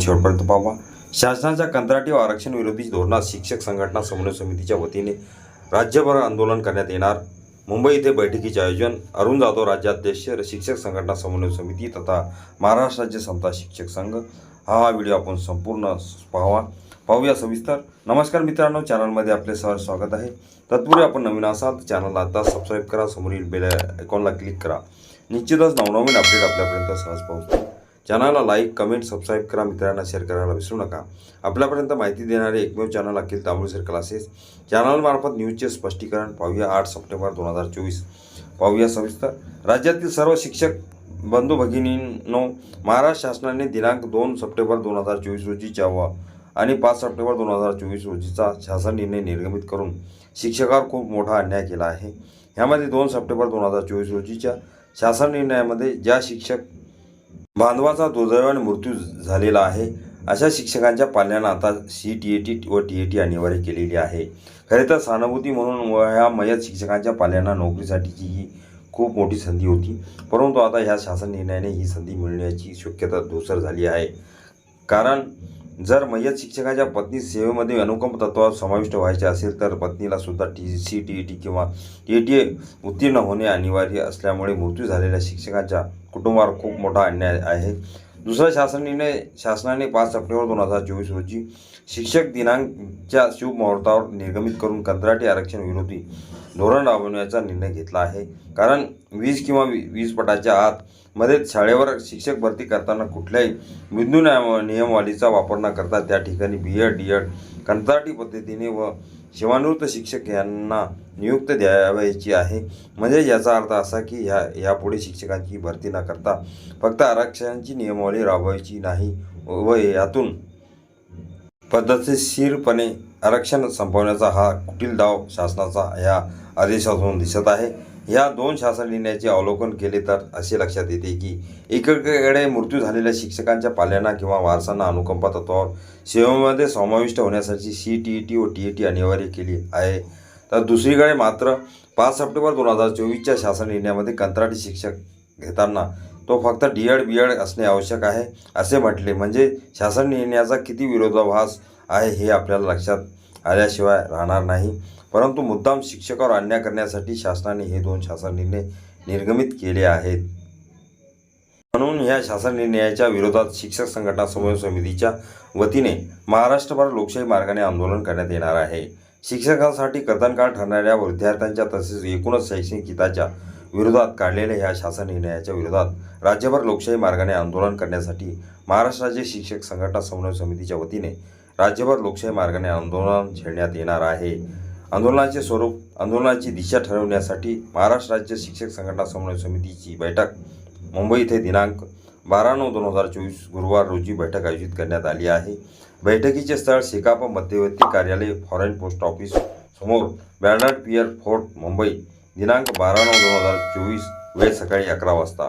शेवटपर्यंत पाहावा शासनाच्या कंत्राटी व आरक्षण विरोधी धोरणात शिक्षक संघटना समन्वय समितीच्या वतीने राज्यभर आंदोलन करण्यात येणार. मुंबई येथे बैठकीचे आयोजन अरुण जाधव राज्याध्यक्ष शिक्षक संघटना समन्वय समिती तथा महाराष्ट्र राज्य समता शिक्षक संघ. हा हा व्हिडिओ आपण संपूर्ण पाहावा पाहूया सविस्तर. नमस्कार मित्रांनो चॅनलमध्ये आपले सहज स्वागत आहे. तत्पूर्वी आपण नवीन असाल तर चॅनलला आता सबस्क्राईब करा समोरील बेल आयकॉनला क्लिक करा. निश्चितच नवनवीन अपडेट आपल्यापर्यंत सहज पोहोचतील. चॅनलला लाईक कमेंट सबस्क्राईब करा मित्रांना शेअर करायला विसरू नका. आपल्यापर्यंत माहिती देणारे एकमेव चॅनल अखिल तांबुळसर क्लासेस चॅनलमार्फत न्यूजचे स्पष्टीकरण पाहूया आठ सप्टेंबर दोन हजार चोवीस. पाहूया सविस्तर. राज्यातील सर्व शिक्षक बंधू भगिनींनो महाराष्ट्र शासनाने दिनांक दोन सप्टेंबर दोन हजार चोवीस रोजीच्या व आणि पाच सप्टेंबर दोन हजार चोवीस रोजीचा शासन निर्णय निर्गमित करून शिक्षकावर खूप मोठा अन्याय केला आहे. ह्यामध्ये दोन सप्टेंबर दोन हजार चोवीस रोजीच्या शासन निर्णयामध्ये ज्या शिक्षक बांधवाचा दुर्दैवाने मृत्यू झालेला आहे. अशा शिक्षकांच्या पाल्यांना आता सी टी ए टी व टी ए टी अनिवार्य केलेली आहे. खरे तर सहानुभूती म्हणून व ह्या मयत शिक्षकांच्या पाल्यांना नोकरीसाठीची ही खूप मोठी संधी होती. परंतु आता ह्या शासन निर्णयाने ही संधी मिळण्याची शक्यता धूसर झाली आहे. कारण जर मय्यत शिक्षकाच्या पत्नी सेवेमध्ये अनुकंप तत्वावर समाविष्ट व्हायचे असेल तर पत्नीला सुद्धा T C T A T किंवा टी ए टी उत्तीर्ण होणे अनिवार्य असल्यामुळे मृत्यू झालेल्या शिक्षकांच्या कुटुंबावर खूप मोठा अन्याय आहे. दुसरा शासन निर्णय शासनाने पाच सप्टेंबर दोन हजार चोवीस रोजी शिक्षक दिनांकच्या शिवमुहूर्तावर निर्गमित करून कंत्राटी आरक्षण विरोधी धोरण राबवण्याचा निर्णय घेतला आहे. कारण वीज किंवा वी वीस पटाच्या आत मध्ये शाळेवर शिक्षक भरती करताना कुठल्याही बिंदू नियमावलीचा नियमवालीचा वापर न करता त्या ठिकाणी बी एड डी एड कंत्राटी पद्धतीने व सेवानिवृत्त शिक्षक यांना नियुक्त द्यावयाची आहे. म्हणजे याचा अर्थ असा की ह्या यापुढे शिक्षकांची भरती न करता फक्त आरक्षणाची नियमावली राबवायची नाही व यातून पद्धतशीरपणे आरक्षण संपवण्याचा हा कुटील डाव शासनाचा या आदेशातून दिसत आहे. या दोन शासन निर्णयाचे अवलोकन केले तर असे लक्षात येते की एकीकडे मृत्यू झालेल्या शिक्षकांच्या पाल्यांना किंवा वारसांना अनुकंपा तत्वावर सेवेमध्ये समाविष्ट होण्यासाठी सी टी ई टी व टी ए टी अनिवार्य केली आहे. तर दुसरीकडे मात्र पाच सप्टेंबर दोन हजार चोवीसच्या शासन निर्णयामध्ये कंत्राटी शिक्षक घेताना तो फक्त डी एड बी एड असणे आवश्यक आहे असे म्हटले. म्हणजे शासन निर्णयाचा किती विरोधाभास आहे हे आपल्याला लक्षात आल्याशिवाय राहणार नाही. परंतु मुद्दाम शिक्षकावर अन्याय करण्यासाठी शासनाने हे दोन शासन निर्णय निर्गमित केले आहेत. म्हणून या शासन निर्णयाच्या विरोधात शिक्षक संघटना समन्वय समितीच्या वतीने महाराष्ट्रभर लोकशाही मार्गाने आंदोलन करण्यात येणार आहे. शिक्षकांसाठी कथनकाळ ठरणाऱ्या विद्यार्थ्यांच्या तसेच एकूणच शैक्षणिक हिताच्या विरोधात काढलेल्या ह्या शासन निर्णयाच्या विरोधात राज्यभर लोकशाही मार्गाने आंदोलन करण्यासाठी महाराष्ट्र राज्य शिक्षक संघटना समन्वय समितीच्या वतीने राज्यभर लोकशाही मार्गाने आंदोलन छेडण्यात येणार आहे. आंदोलनाचे स्वरूप आंदोलनाची दिशा ठरवण्यासाठी महाराष्ट्र राज्य शिक्षक संघटना समन्वय समितीची बैठक मुंबई इथे दिनांक बारा नऊ दोन हजार चोवीस गुरुवार रोजी बैठक आयोजित करण्यात आली आहे. बैठकीचे स्थळ शेकाप मध्यवर्ती कार्यालय फॉरेन पोस्ट ऑफिस समोर बॅनर्ड पियर फोर्ट मुंबई दिनांक बारा नऊ दोन हजार चोवीस वेळ सकाळी अकरा वाजता.